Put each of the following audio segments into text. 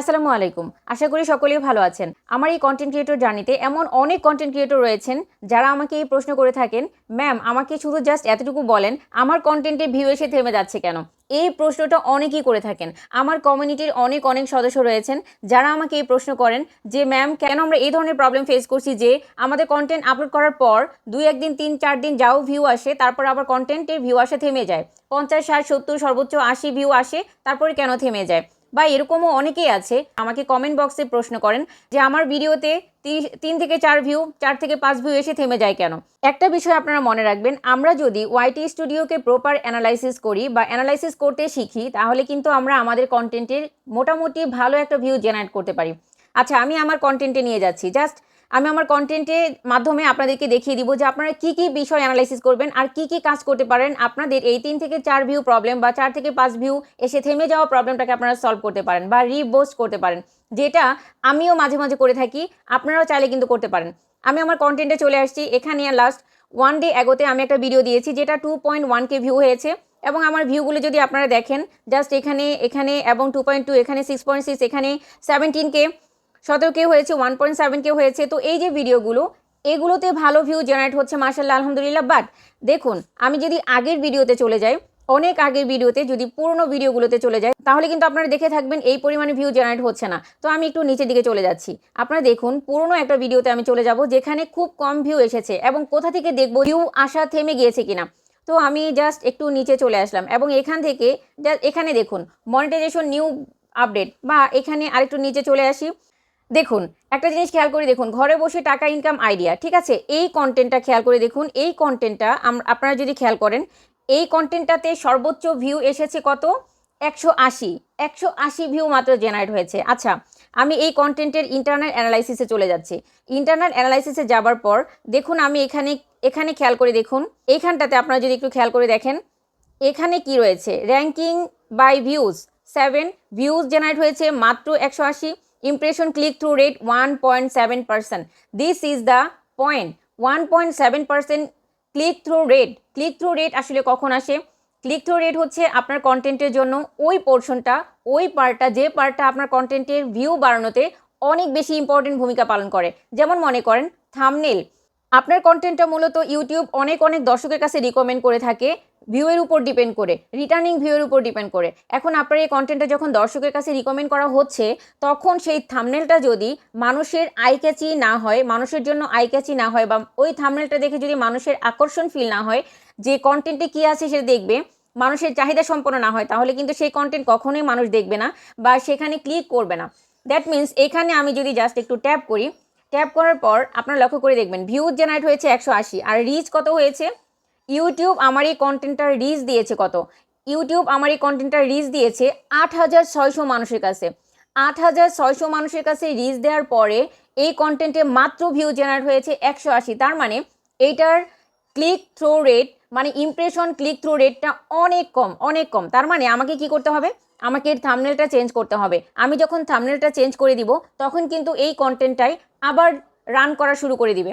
আসসালামু আলাইকুম। আশা করি সকলেই ভালো আছেন। আমার এই কন্টেন্ট ক্রিয়েটর জার্নিতে এমন অনেক কন্টেন্ট ক্রিয়েটর রয়েছেন যারা আমাকে এই প্রশ্ন করে থাকেন ম্যাম আমাকে শুধু জাস্ট এতটুকু বলেন, আমার কন্টেন্টের ভিউ এসে থেমে যাচ্ছে কেন? এই প্রশ্নটা অনেকেই করে থাকেন। আমার কমিউনিটির অনেক অনেক সদস্য রয়েছেন যারা আমাকে এই প্রশ্ন করেন যে ম্যাম কেন আমরা এই ধরনের প্রবলেম ফেস করছি যে, আমাদের কন্টেন্ট আপলোড করার পর দুই, একদিন, তিন, চার দিন যাও ভিউ আসে, তারপর আবার কন্টেন্টের ভিউ আসে থেমে যায়। পঞ্চাশ, ষাট, সত্তর, সর্বোচ্চ আশি ভিউ আসে, তারপরে কেন থেমে যায়? বা এরকমও অনেকেই আছে, আমাকে কমেন্ট বক্সে প্রশ্ন করেন যে আমার ভিডিওতে তিন থেকে চার ভিউ চার থেকে পাঁচ ভিউ এসে থেমে যায় কেন? একটা বিষয় আপনারা মনে রাখবেন, আমরা যদি ওয়াইটি স্টুডিওকে প্রপার অ্যানালাইসিস করি বা অ্যানালাইসিস করতে শিখি, তাহলে কিন্তু আমরা আমাদের কন্টেন্টের মোটামুটি ভালো একটা ভিউ জেনারেট করতে পারি। আচ্ছা আমি আমার কন্টেন্টে নিয়ে যাচ্ছি। জাস্ট আমি আমার কন্টেন্টের মাধ্যমে আপনাদেরকে দেখিয়ে দিব যে আপনারা কি কি বিষয় অ্যানালাইসিস করবেন আর কি কি কাজ করতে পারেন। আপনাদের এই তিন থেকে চার ভিউ প্রবলেম বা চার থেকে পাঁচ ভিউ এসে থেমে যাওয়া প্রবলেমটাকে আপনারা সলভ করতে পারেন বা রিবোস্ট করতে পারেন। যেটা আমিও মাঝে মাঝে করে থাকি, আপনারাও চাইলে কিন্তু করতে পারেন। আমি আমার কন্টেন্টে চলে আসছি, এখানে লাস্ট ওয়ান ডে এগোতে আমি একটা ভিডিও দিয়েছি যেটা two point one K view হয়েছে এবং আমার ভিউগুলো যদি আপনারা দেখেন জাস্ট এখানে এখানে এবং টু পয়েন্ট টু এখানে সিক্স পয়েন্ট সিক্স এখানে সেভেন্টিন কে সতেরো কে হয়েছে ওয়ান পয়েন্ট সেভেন কে হয়েছে। তো এই যে ভিডিওগুলো, এগুলোতে ভালো ভিউ জেনারেট হচ্ছে মার্শাল্লাহ আলহামদুলিল্লাহ। বাট দেখুন, আমি যদি আগের ভিডিওতে চলে যাই, অনেক আগের ভিডিওতে যদি পুরনো ভিডিওগুলোতে চলে যায় তাহলে কিন্তু আপনারা দেখে থাকবেন এই পরিমাণে ভিউ জেনারেট হচ্ছে না। তো আমি একটু নিচের দিকে চলে যাচ্ছি। আপনারা দেখুন, পুরনো একটা ভিডিওতে আমি চলে যাব, যেখানে খুব কম ভিউ এসেছে এবং কোথা থেকে দেখব ভিউ আসা থেমে গিয়েছে কিনা। তো আমি জাস্ট একটু নিচে চলে আসলাম এবং এখান থেকে, just এখানে দেখুন মনিটাইজেশন নিউ আপডেট বা এখানে আরেকটু নিচে চলে আসি। দেখুন, একটা জিনিস খেয়াল করে, দেখুন, ঘরে বসে টাকা ইনকাম আইডিয়া ঠিক আছে? এই কন্টেন্টটা খেয়াল করে দেখুন, এই কন্টেন্টটা আপনারা যদি খেয়াল করেন, এই কন্টেন্টটাতে সর্বোচ্চ ভিউ এসেছে কত? একশো আশি। একশো আশি ভিউ মাত্র জেনারেট হয়েছে। আচ্ছা আমি এই কন্টেন্টের ইন্টারনাল অ্যানালাইসিসে চলে যাচ্ছি। ইন্টারনাল অ্যানালাইসিসে যাবার পর, দেখুন, আমি এখানে এখানে খেয়াল করে দেখুন, এইখানটাতে আপনারা যদি একটু খেয়াল করে দেখেন, এখানে কি রয়েছে? Ranking by views seven views generate হয়েছে, মাত্র একশো আশি। Seven percent this is the point one point seven percent click through rate click through rate আসলে কখন আসে? ক্লিক থ্রু রেট হচ্ছে আপনার কন্টেন্টের জন্য ওই পোর্শনটা ওই পার্টটা যে পার্টটা আপনার কন্টেন্টের ভিউ বাড়ানোতে অনেক বেশি ইম্পর্টেন্ট ভূমিকা পালন করে। যেমন মনে করেন থামনেল আপনার কন্টেন্টটা মূলত ইউটিউব অনেক অনেক দর্শকের কাছে রিকমেন্ড করে থাকে। ভিউয়ের উপর ডিপেন্ড করে রিটার্নিং ভিউয়ের উপর ডিপেন্ড করে। এখন আপনার এই কন্টেন্টটা যখন দর্শকের কাছে রিকমেন্ড করা হচ্ছে, তখন সেই থামনেলটা যদি মানুষের আইক্যাচি না হয়, মানুষের জন্য আইক্যাচি না হয়, বা ওই থামনেলটা দেখে যদি মানুষের আকর্ষণ ফিল না হয়, যে কন্টেন্টে কী আছে সেটা দেখবে, মানুষের চাহিদা সম্পন্ন না হয়, তাহলে কিন্তু সেই কন্টেন্ট কখনোই মানুষ দেখবে না, বা সেখানে ক্লিক করবে না। দ্যাট মিন্স এখানে আমি যদি জাস্ট একটু ট্যাপ করি ট্যাপ করার পর আপনারা লক্ষ্য করে দেখবেন ভিউজ জেনারেট হয়েছে একশো আশি, আর রিচ কত হয়েছে? ইউটিউব আমার এই কন্টেন্টটার রিচ দিয়েছে কত? ইউটিউব আমার এই কন্টেন্টটার রিচ দিয়েছে আট হাজার ছয়শো মানুষের কাছে। আট হাজার ছয়শো মানুষের কাছে রিচ দেওয়ার পরে এই কন্টেন্টে মাত্র ভিউ জেনারেট হয়েছে একশো আশি। তার মানে এইটার ক্লিক থ্রো রেট মানে ইমপ্রেশন ক্লিক থ্রু রেটটা অনেক কম অনেক কম। তার মানে আমাকে কি করতে হবে? আমাকে এর থামনেলটা চেঞ্জ করতে হবে। আমি যখন থামনেলটা চেঞ্জ করে দিব, তখন কিন্তু এই কন্টেন্টটাই আবার রান করা শুরু করে দিবে।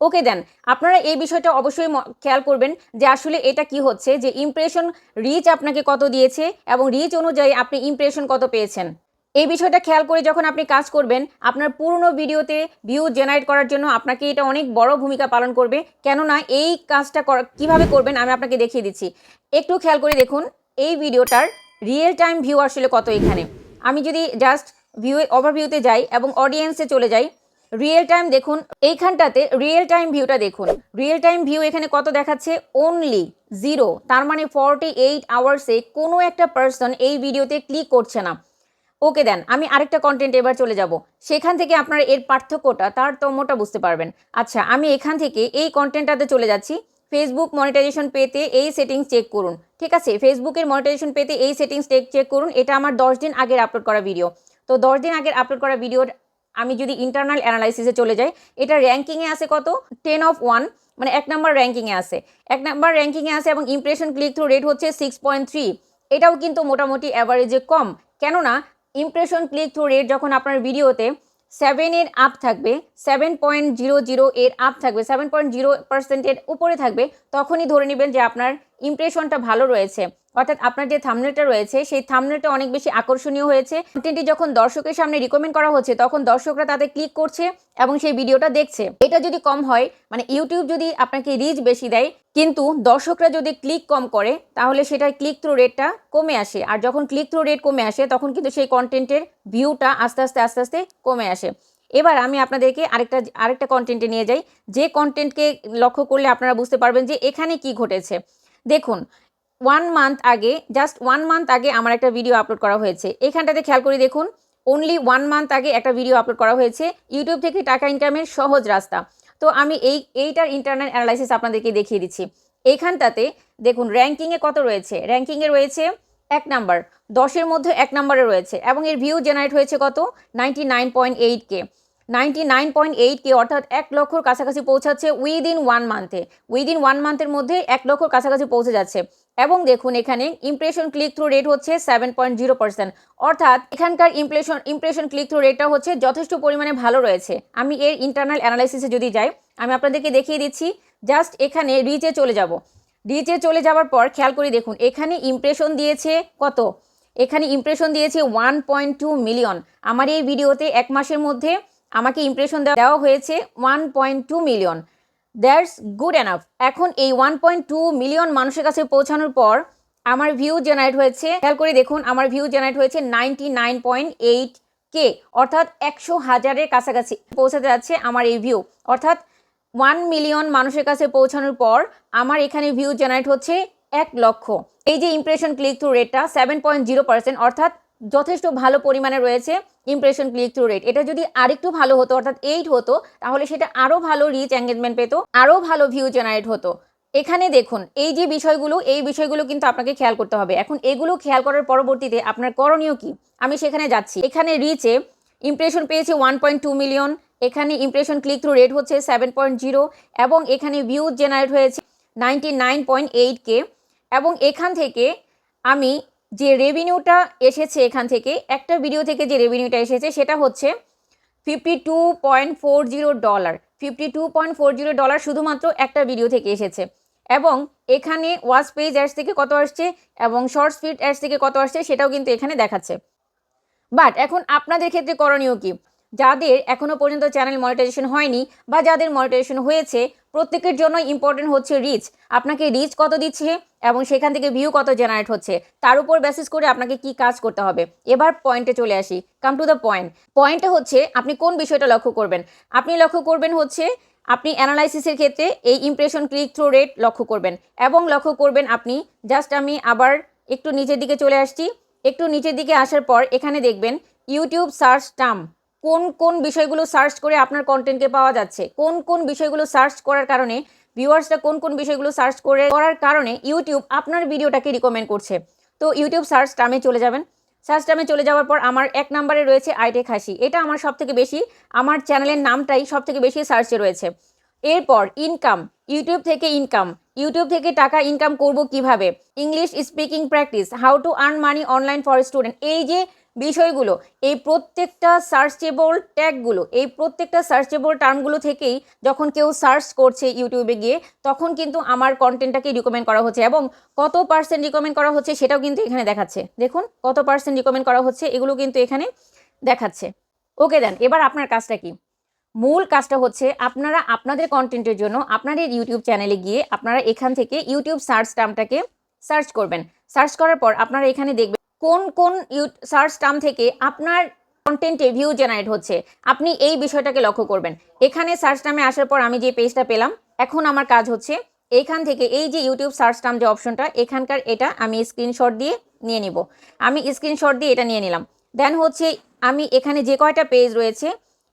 ওকে দেন, আপনারা এই বিষয়টা অবশ্যই খেয়াল করবেন যে আসলে এটা কি হচ্ছে, যে ইমপ্রেশন রিচ আপনাকে কত দিয়েছে এবং রিচ অনুযায়ী আপনি ইমপ্রেশন কত পেয়েছেন। এই বিষয়টা খেয়াল করে যখন আপনি কাজ করবেন, আপনার পুরনো ভিডিওতে ভিউ জেনারেট করার জন্য আপনাকে এটা অনেক বড় ভূমিকা পালন করবে। কেননা এই কাজটা কীভাবে করবেন আমি আপনাকে দেখিয়ে দিচ্ছি। একটু খেয়াল করে দেখুন, এই ভিডিওটার রিয়েল টাইম ভিউ আসলে কত এখানে। আমি যদি জাস্ট ভিউ ওভারভিউতে যাই এবং অডিয়েন্সে চলে যাই রিয়েল টাইম দেখুন, এইখানটাতে রিয়েল টাইম ভিউটা দেখুন। রিয়েল টাইম ভিউ এখানে কত দেখাচ্ছে? অনলি জিরো তার মানে ফর্টি এইট আওয়ার্সে কোনো একটা পার্সন এই ভিডিওতে ক্লিক করছে না। ওকে দেন আমি আরেকটা কন্টেন্ট এবার চলে যাব। সেখান থেকে আপনারা এর পার্থক্যটা, তারতম্যটা বুঝতে পারবেন। আচ্ছা আমি এখান থেকে এই কন্টেন্টটাতে চলে যাচ্ছি। ফেসবুক মনিটাইজেশন পেতে এই সেটিংস চেক করুন। ঠিক আছে? ফেসবুকের মনিটাইজেশন পেতে এই সেটিংস চেক চেক করুন। এটা আমার দশ দিন আগের আপলোড করা ভিডিও তো দশ দিন আগের আপলোড করা ভিডিওর আমি যদি ইন্টারনাল অ্যানালাইসিসে চলে যাই, এটা র্যাঙ্কিংয়ে আছে কত? টেন অফ ওয়ান মানে এক নাম্বার র্যাঙ্কিংয়ে আছে। এক নাম্বার র্যাঙ্কিংয়ে আছে এবং ইমপ্রেশন ক্লিক থ্রু রেট হচ্ছে সিক্স পয়েন্ট থ্রি এটাও কিন্তু মোটামুটি অ্যাভারেজে কম। কেননা ইমপ্রেশন ক্লিক থ্রু রেট যখন আপনার ভিডিওতে সেভেনের আপ থাকবে সেভেন পয়েন্ট জিরো জিরো এর আপ থাকবে সেভেন পয়েন্ট জিরো পার্সেন্টের উপরে থাকবে, তখনই ধরে নেবেন যে আপনার ইমপ্রেশনটা ভালো রয়েছে। অর্থাৎ আপনার যে থামনেলটা রয়েছে, সেই থামনেলটা অনেক বেশি আকর্ষণীয় হয়েছে। কন্টেন্টটি যখন দর্শকের সামনে রিকমেন্ড করা হচ্ছে, তখন দর্শকরা তাতে ক্লিক করছে এবং সেই ভিডিওটা দেখছে। এটা যদি কম হয় মানে ইউটিউব যদি আপনাকে রিচ বেশি দেয়, কিন্তু দর্শকরা যদি ক্লিক কম করে, তাহলে সেটার ক্লিক থ্রু রেটটা কমে আসে। আর যখন ক্লিক থ্রু রেট কমে আসে, তখন কিন্তু সেই কন্টেন্টের ভিউটা আস্তে আস্তে আস্তে আস্তে কমে আসে। এবার আমি আপনাদেরকে আরেকটা আরেকটা কন্টেন্টে নিয়ে যাই। যে কন্টেন্টকে লক্ষ্য করলে আপনারা বুঝতে পারবেন যে এখানে কি ঘটেছে। দেখুন ওয়ান মান্থ আগে জাস্ট ওয়ান মান্থ আগে আমার একটা ভিডিও আপলোড করা হয়েছে। এখানটাতে খেয়াল করে দেখুন অনলি ওয়ান মান্থ আগে একটা ভিডিও আপলোড করা হয়েছে। ইউটিউব থেকে টাকা ইনকামের সহজ রাস্তা। তো আমি এই, এইটার ইন্টারনাল অ্যানালাইসিস আপনাদেরকে দেখিয়ে দিচ্ছি। এইখানটাতে দেখুন র্যাঙ্কিংয়ে কত রয়েছে? র্যাঙ্কিংয়ে রয়েছে এক নাম্বার দশের মধ্যে এক নম্বরে রয়েছে। এবং এর ভিউ জেনারেট হয়েছে কত? Ninety nine point eight K ninety nine point eight K অর্থাৎ এক লক্ষর কাছাকাছি পৌঁছাচ্ছে উইদিন ওয়ান মান্থে উইদিন ওয়ান মান্থের মধ্যে এক লক্ষর কাছাকাছি পৌঁছে যাচ্ছে। এবং দেখুন এখানে ইমপ্রেশন ক্লিক থ্রু রেট হচ্ছে সেভেন পয়েন্ট জিরো পার্সেন্ট অর্থাৎ এখানকার ইমপ্রেশন ইমপ্রেশন ক্লিক থ্রু রেটটা হচ্ছে যথেষ্ট পরিমাণে ভালো রয়েছে। আমি এর ইন্টারনাল অ্যানালাইসিসে যদি যাই, আমি আপনাদেরকে দেখিয়ে দিচ্ছি জাস্ট এখানে রিচে চলে যাব। রিচে চলে যাওয়ার পর খেয়াল করে দেখুন, এখানে ইমপ্রেশন দিয়েছে কত? এখানে ইমপ্রেশন দিয়েছে ওয়ান পয়েন্ট টু মিলিয়ন আমার এই ভিডিওতে এক মাসের মধ্যে আমাকে ইমপ্রেশন দেওয়া হয়েছে one point two million that's good enough. এখন এই ওয়ান পয়েন্ট টু মিলিয়ন মানুষের কাছে পৌঁছানোর পর আমার ভিউ জেনারেট হয়েছে। খেয়াল করে দেখুন, আমার ভিউ জেনারেট হয়েছে ninety nine point eight K অর্থাৎ একশো হাজারের কাছাকাছি পৌঁছাতে যাচ্ছে আমার এই ভিউ অর্থাৎ ওয়ান মিলিয়ন মানুষের কাছে পৌঁছানোর পর আমার এখানে ভিউ জেনারেট হচ্ছে এক লক্ষ। এই যে ইমপ্রেশন ক্লিক থ্রু রেটটা সেভেন পয়েন্ট জিরো পার্সেন্ট অর্থাৎ যথেষ্ট ভালো পরিমাণে রয়েছে। ইমপ্রেশন ক্লিক থ্রু রেট এটা যদি আরেকটু ভালো হতো, অর্থাৎ এইট হতো, তাহলে সেটা আরও ভালো রিচ এঙ্গেজমেন্ট পেতো আরও ভালো ভিউ জেনারেট হতো। এখানে দেখুন, এই যে বিষয়গুলো, এই বিষয়গুলো কিন্তু আপনাকে খেয়াল করতে হবে। এখন এগুলো খেয়াল করার পরবর্তীতে আপনার করণীয় কি? আমি সেখানে যাচ্ছি। এখানে রিচে ইমপ্রেশন পেয়েছে ওয়ান পয়েন্ট টু মিলিয়ন এখানে ইমপ্রেশন ক্লিক থ্রু রেট হচ্ছে সেভেন পয়েন্ট জিরো এবং এখানে ভিউ জেনারেট হয়েছে ninety nine point eight K এবং এখান থেকে আমি যে রেভিনিউটা এসেছে এখান থেকে, একটা ভিডিও থেকে যে রেভিনিউটা এসেছে সেটা হচ্ছে fifty two point four zero dollar fifty two point four zero dollar শুধুমাত্র একটা ভিডিও থেকে এসেছে। এবং এখানে ওয়াচ পেজ অ্যাডস থেকে কত আসছে এবং শর্ট স্পিড অ্যাডস থেকে কত আসছে সেটাও কিন্তু এখানে দেখাচ্ছে। বাট এখন আপনাদের ক্ষেত্রে করণীয় কি? যাদের এখনও পর্যন্ত চ্যানেল মনিটাইজেশন হয়নি বা যাদের মনিটাইজেশন হয়েছে, প্রত্যেকের জন্য ইম্পর্টেন্ট হচ্ছে রিচ আপনাকে রিচ কত দিচ্ছে এবং সেখান থেকে ভিউ কত জেনারেট হচ্ছে, তার উপর বেসিস করে আপনাকে কি কাজ করতে হবে। এবার পয়েন্টে চলে আসি কাম টু দ্য পয়েন্ট পয়েন্টটা হচ্ছে আপনি কোন বিষয়টা লক্ষ্য করবেন। আপনি লক্ষ্য করবেন হচ্ছে আপনি অ্যানালাইসিসের ক্ষেত্রে এই ইমপ্রেশন ক্লিক থ্রু রেট লক্ষ্য করবেন এবং লক্ষ্য করবেন আপনি জাস্ট আমি আবার একটু নিচের দিকে চলে আসছি। একটু নিচের দিকে আসার পর এখানে দেখবেন ইউটিউব সার্চ টার্ম কোন কোন বিষয়গুলো সার্চ করে আপনার কন্টেন্টকে পাওয়া যাচ্ছে? কোন কোন বিষয়গুলো সার্চ করার কারণে ভিউয়ার্সরা কোন কোন বিষয়গুলো সার্চ করে করার কারণে ইউটিউব আপনার ভিডিওটাকে রিকমেন্ড করছে? তো ইউটিউব সার্চ টার্মে চলে যাবেন। সার্চ টার্মে চলে যাওয়ার পর আমার এক নম্বরে রয়েছে আইটেক হাসি। এটা আমার সব থেকে বেশি, আমার চ্যানেলের নামটাই সব থেকে বেশি সার্চে রয়েছে। এরপর ইনকাম ইউটিউব থেকে ইনকাম ইউটিউব থেকে টাকা ইনকাম করব কীভাবে? English speaking practice how to earn money online for student এই যে বিষয়গুলো, এই প্রত্যেকটা সার্চেবল ট্যাগগুলো এই প্রত্যেকটা সার্চেবল টার্মগুলো থেকেই যখন কেউ সার্চ করছে ইউটিউবে গিয়ে, তখন কিন্তু আমার কন্টেন্টটাকে রিকমেন্ড করা হচ্ছে এবং কত পার্সেন্ট রিকমেন্ড করা হচ্ছে সেটাও কিন্তু এখানে দেখাচ্ছে। দেখুন, কত পার্সেন্ট রিকমেন্ড করা হচ্ছে এগুলো কিন্তু এখানে দেখাচ্ছে। ওকে দেন এবার আপনার কাজটা কি? মূল কাজটা হচ্ছে আপনারা আপনাদের কন্টেন্টের জন্য আপনাদের ইউটিউব চ্যানেলে গিয়ে আপনারা এখান থেকে ইউটিউব সার্চ টার্মটাকে সার্চ করবেন। সার্চ করার পর আপনারা এখানে দেখবেন কোন কোন সার্চ টার্ম থেকে আপনার কন্টেন্টে ভিউ জেনারেট হচ্ছে, আপনি এই বিষয়টাকে লক্ষ্য করবেন। এখানে সার্চ টার্মে আসার পর আমি যে পেজটা পেলাম, এখন আমার কাজ হচ্ছে এখান থেকে এই যে ইউটিউব সার্চ টার্ম যে অপশনটা এখানকার এটা আমি স্ক্রিনশট দিয়ে নিয়ে নিব। আমি স্ক্রিনশট দিয়ে এটা নিয়ে নিলাম। দেন হচ্ছে আমি এখানে যে কয়টা পেজ রয়েছে,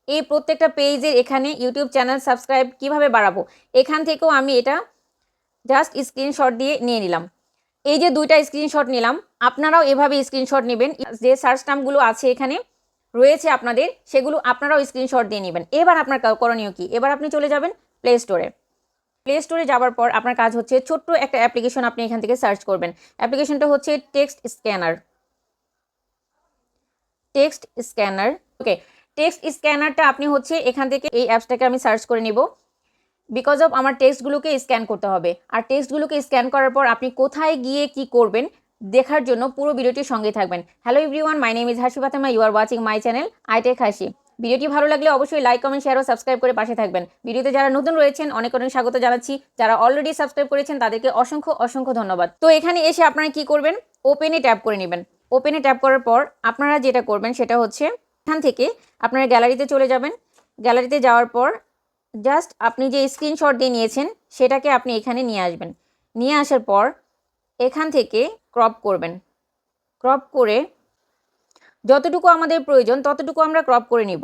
এই প্রত্যেকটা পেজের এখানে ইউটিউব চ্যানেল সাবস্ক্রাইব কীভাবে বাড়াবো, এখান থেকেও আমি এটা জাস্ট স্ক্রিনশট দিয়ে নিয়ে নিলাম। এই যে দুইটা স্ক্রিনশট নিলাম, আপনারাও এভাবে স্ক্রিনশট নেবেন। যে সার্চ টার্মগুলো আছে এখানে রয়েছে আপনাদের, সেগুলো আপনারাও স্ক্রিনশট দিয়ে নেবেন। এবার আপনার করণীয় কি? এবার আপনি চলে যাবেন প্লে স্টোরে প্লে স্টোরে যাওয়ার পর আপনার কাজ হচ্ছে ছোট্ট একটা অ্যাপ্লিকেশন আপনি এখান থেকে সার্চ করবেন। অ্যাপ্লিকেশনটা হচ্ছে text scanner text scanner okay text স্ক্যানারটা আপনি হচ্ছে এখান থেকে এই অ্যাপসটাকে আমি সার্চ করে নিব। বিকজ অফ আমার টেক্সটগুলোকে স্ক্যান করতে হবে। আর টেক্সটগুলোকে স্ক্যান করার পর আপনি কোথায় গিয়ে কি করবেন, দেখার জন্য পুরো ভিডিওটির সঙ্গে থাকবেন। Hello everyone my name is Hasi Fatema you are watching my channel iTech Hasi ভিডিওটি ভালো লাগলে অবশ্যই লাইক কমেন্ট শেয়ার ও সাবস্ক্রাইব করে পাশে থাকবেন। ভিডিওতে যারা নতুন রয়েছেন অনেক অনেক স্বাগত জানাচ্ছি। যারা অলরেডি সাবস্ক্রাইব করেছেন, তাদেরকে অসংখ্য অসংখ্য ধন্যবাদ। তো এখানে এসে আপনারা কি করবেন? ওপেনে ট্যাপ করে নেবেন। ওপেনে ট্যাপ করার পর আপনারা যেটা করবেন, সেটা হচ্ছে এখান থেকে আপনারা গ্যালারিতে চলে যাবেন। গ্যালারিতে যাওয়ার পর জাস্ট আপনি যে স্ক্রিনশট দিয়ে নিয়েছেন, সেটাকে আপনি এখানে নিয়ে আসবেন। নিয়ে আসার পর এখান থেকে ক্রপ করবেন। ক্রপ করে যতটুকু আমাদের প্রয়োজন, ততটুকু আমরা ক্রপ করে নিব।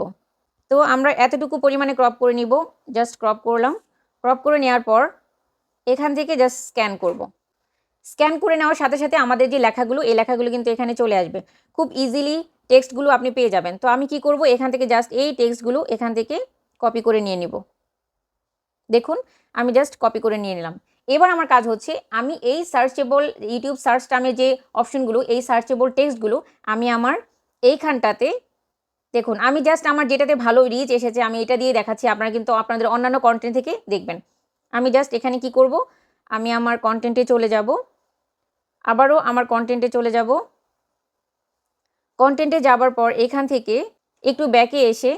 তো আমরা এতটুকু পরিমাণে ক্রপ করে নিব, জাস্ট ক্রপ করলাম। ক্রপ করে নেওয়ার পর এখান থেকে জাস্ট স্ক্যান করব। স্ক্যান করে নেওয়ার সাথে সাথে আমাদের যে লেখাগুলো, এই লেখাগুলো কিন্তু এখানে চলে আসবে। খুব ইজিলি টেক্সটগুলো আপনি পেয়ে যাবেন। তো আমি কি করব? এখান থেকে জাস্ট এই টেক্সটগুলো এখান থেকে কপি করে নিয়ে নিব। দেখুন, আমি জাস্ট কপি করে নিয়ে নিলাম। এবার আমার কাজ হচ্ছে, আমি এই সার্চেবল ইউটিউব সার্চ টার্মে যে অপশনগুলো এই সার্চেবল টেক্সটগুলো আমি আমার এইখানটাতে, দেখুন, আমি জাস্ট আমার যেটাতে ভালো রিচ এসেছে, আমি এটা দিয়ে দেখাচ্ছি, আপনারা কিন্তু আপনাদের অন্যান্য কন্টেন্ট থেকে দেখবেন। আমি জাস্ট এখানে কি করব? আমি আমার কন্টেন্টে চলে যাব। আবারও আমার কন্টেন্টে চলে যাব। কন্টেন্টে যাবার পর এখান থেকে একটু ব্যাকে এসে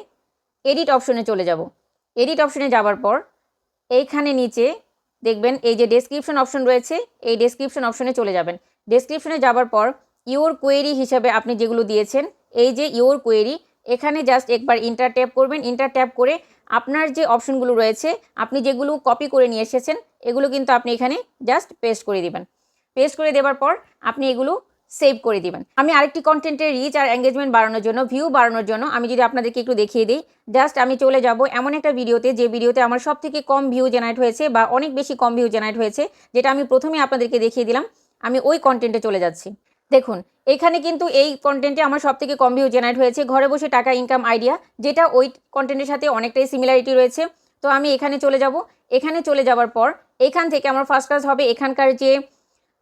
এডিট অপশনে চলে যাব। এডিট অপশনে যাবার পর এইখানে নিচে দেখবেন এই যে ডেসক্রিপশন অপশন রয়েছে, এই ডেসক্রিপশন অপশনে চলে যাবেন। ডেসক্রিপশনে যাবার পর ইওর কোয়েরি হিসাবে আপনি যেগুলো দিয়েছেন, এই যে ইওর কোয়েরি এখানে জাস্ট একবার ইন্টার ট্যাপ করবেন। ইন্টার ট্যাপ করে আপনার যে অপশনগুলো রয়েছে, আপনি যেগুলো কপি করে নিয়ে এসেছেন, এগুলো কিন্তু আপনি এখানে জাস্ট পেস্ট করে দিবেন। পেস্ট করে দেওয়ার পর আপনি এগুলো সেভ করে দিবেন। আমি আরেকটি কন্টেন্টের রিচ আর এঙ্গেজমেন্ট বাড়ানোর জন্য ভিউ বাড়ানোর জন্য আমি যদি আপনাদেরকে একটু দেখিয়ে দিই জাস্ট আমি চলে যাব এমন একটা ভিডিওতে যে ভিডিওতে আমার সব থেকে কম ভিউ জেনারেট হয়েছে বা অনেক বেশি কম ভিউ জেনারেট হয়েছে, যেটা আমি প্রথমে আপনাদেরকে দেখিয়ে দিলাম, আমি ওই কন্টেন্টে চলে যাচ্ছি। দেখুন, এখানে কিন্তু এই কন্টেন্টে আমার সব থেকে কম ভিউ জেনারেট হয়েছে, ঘরে বসে টাকা ইনকাম আইডিয়া যেটা ওই কন্টেন্টের সাথে অনেকটাই সিমিলারিটি রয়েছে। তো আমি এখানে চলে যাব, এখানে চলে যাওয়ার পর, এখান থেকে আমার ফার্স্ট ক্লাস হবে এখানকার যে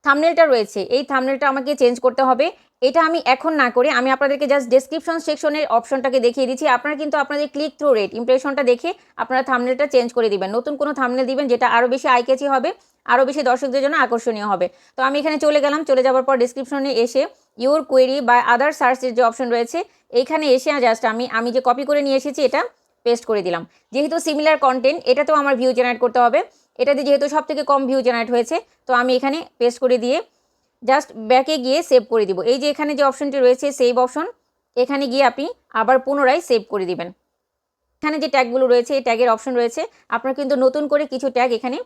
থামনেলটা রয়েছে, এই থামনেলটা আমাকে চেঞ্জ করতে হবে। এটা আমি এখন না করে, আমি আপনাদেরকে জাস্ট ডেসক্রিপশন সেকশনের অপশনটাকে দেখিয়ে দিচ্ছি। আপনারা কিন্তু আপনাদের ক্লিক থ্রু রেট ইমপ্রেশনটা দেখে আপনারা থামনেলটা চেঞ্জ করে দিবেন। নতুন কোনো থামনেল দিবেন যেটা আরও বেশি আইকেচি হবে আরও বেশি দর্শকদের জন্য আকর্ষণীয় হবে। তো আমি এখানে চলে গেলাম, চলে যাওয়ার পর ডিসক্রিপশনে এসে ইউর কোয়েরি বা আদার সার্চের যে অপশন রয়েছে, এইখানে এসে জাস্ট আমি আমি যে কপি করে নিয়ে এসেছি, এটা পেস্ট করে দিলাম। যেহেতু সিমিলার কন্টেন্ট এটাতেও আমার ভিউ জেনারেট করতে হবে। এটাতে যেহেতু সব থেকে কম ভিউ জেনারেট হয়েছে, তো আমি এখানে পেস্ট করে দিয়ে জাস্ট ব্যাকে গিয়ে সেভ করে দিব। এই যে এখানে যে অপশনটি রয়েছে সেভ অপশন এখানে গিয়ে আপনি আবার পুনরায় সেভ করে দিবেন। এখানে যে ট্যাগগুলো রয়েছে, এই ট্যাগের অপশন রয়েছে, আপনার কিন্তু নতুন করে কিছু ট্যাগ এখানে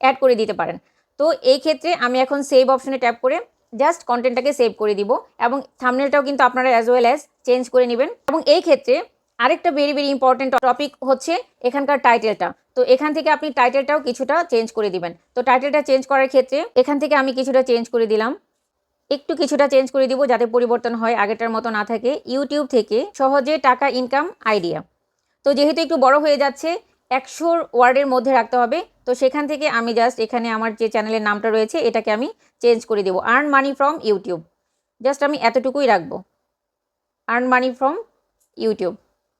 অ্যাড করে দিতে পারেন। তো এই ক্ষেত্রে আমি এখন সেভ অপশনে ট্যাপ করে জাস্ট কন্টেন্টটাকে সেভ করে দিব এবং থামনেলটাও কিন্তু আপনারা অ্যাজ ওয়েল অ্যাজ চেঞ্জ করে নেবেন। এবং এই ক্ষেত্রে আরেকটা ভেরি ভেরি ইম্পর্টেন্ট টপিক হচ্ছে এখানকার টাইটেলটা তো এখান থেকে আপনি টাইটেলটাও কিছুটা চেঞ্জ করে দিবেন। তো টাইটেলটা চেঞ্জ করার ক্ষেত্রে এখান থেকে আমি কিছুটা চেঞ্জ করে দিলাম। একটু কিছুটা চেঞ্জ করে দিব যাতে পরিবর্তন হয় আগেটার মতো না থাকে। ইউটিউব থেকে সহজে টাকা ইনকাম আইডিয়া তো যেহেতু একটু বড় হয়ে যাচ্ছে একশোর ওয়ার্ডের মধ্যে রাখতে হবে। তো সেখান থেকে আমি জাস্ট এখানে আমার যে চ্যানেলের নামটা রয়েছে, এটাকে আমি চেঞ্জ করে দেবো। Earn money from YouTube just আমি এতটুকুই রাখব। Earn money from YouTube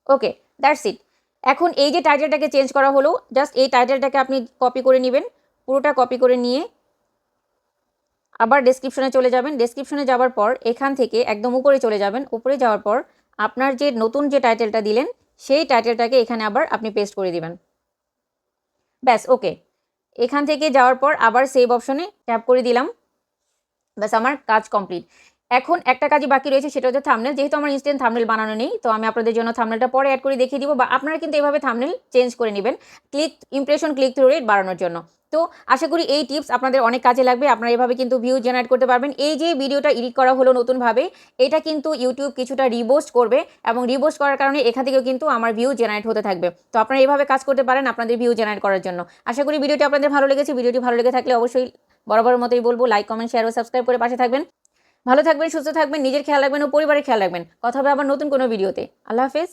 okay that's it এখন এই যে টাইটেলটাকে চেঞ্জ করা হলো জাস্ট এই টাইটেলটাকে আপনি কপি করে নেবেন, পুরোটা কপি করে নিয়ে আবার ডেসক্রিপশনে চলে যাবেন। ডেসক্রিপশনে যাওয়ার পর এখান থেকে একদম উপরে চলে যাবেন। উপরে যাওয়ার পর আপনার যে নতুন যে টাইটেলটা দিলেন, সেই টাইটেলটাকে এখানে আবার আপনি পেস্ট করে দিবেন। ব্যাস ওকে এখান থেকে যাওয়ার পর আবার সেভ অপশনে ট্যাপ করে দিলাম। ব্যাস, আমার কাজ কমপ্লিট এখন একটা কাজই বাকি রয়েছে, সেটা হচ্ছে থামনেল যেহেতু আমার ইনস্ট্যান্ট থামনেল বানানো নেই, তো আমি আপনাদের জন্য থামনেলটা পরে অ্যাড করে দেখিয়ে দিব বা আপনারা কিন্তু এভাবে থামনেল চেঞ্জ করে নেবেন click impression click through rate বাড়ানোর জন্য। তো আশা করি এই টিপস আপনাদের অনেক কাজে লাগবে, আপনারা এভাবে কিন্তু ভিউ জেনারেট করতে পারবেন। এই যে ভিডিওটা এডিট করা হলো নতুনভাবে, এটা কিন্তু ইউটিউব কিছুটা রিবোস্ট করবে এবং রিবোস্ট করার কারণে এখান থেকেও কিন্তু আমার ভিউ জেনারেট হতে থাকবে। তো আপনারা এইভাবে কাজ করতে পারেন আপনাদের ভিউ জেনারেট করার জন্য। আশা করি ভিডিওটি আপনাদের ভালো লেগেছে ভিডিওটি ভালো লেগে থাকলে অবশ্যই বরাবর মতোই বলব লাইক কমেন্ট শেয়ার ও সাবস্ক্রাইব করে পাশে থাকবেন। ভালো থাকবেন, সুস্থ থাকবেন, নিজের খেয়াল রাখবেন ও পরিবারের খেয়াল রাখবেন। কথা হবে আবার নতুন কোনো ভিডিওতে। আল্লাহ হাফেজ।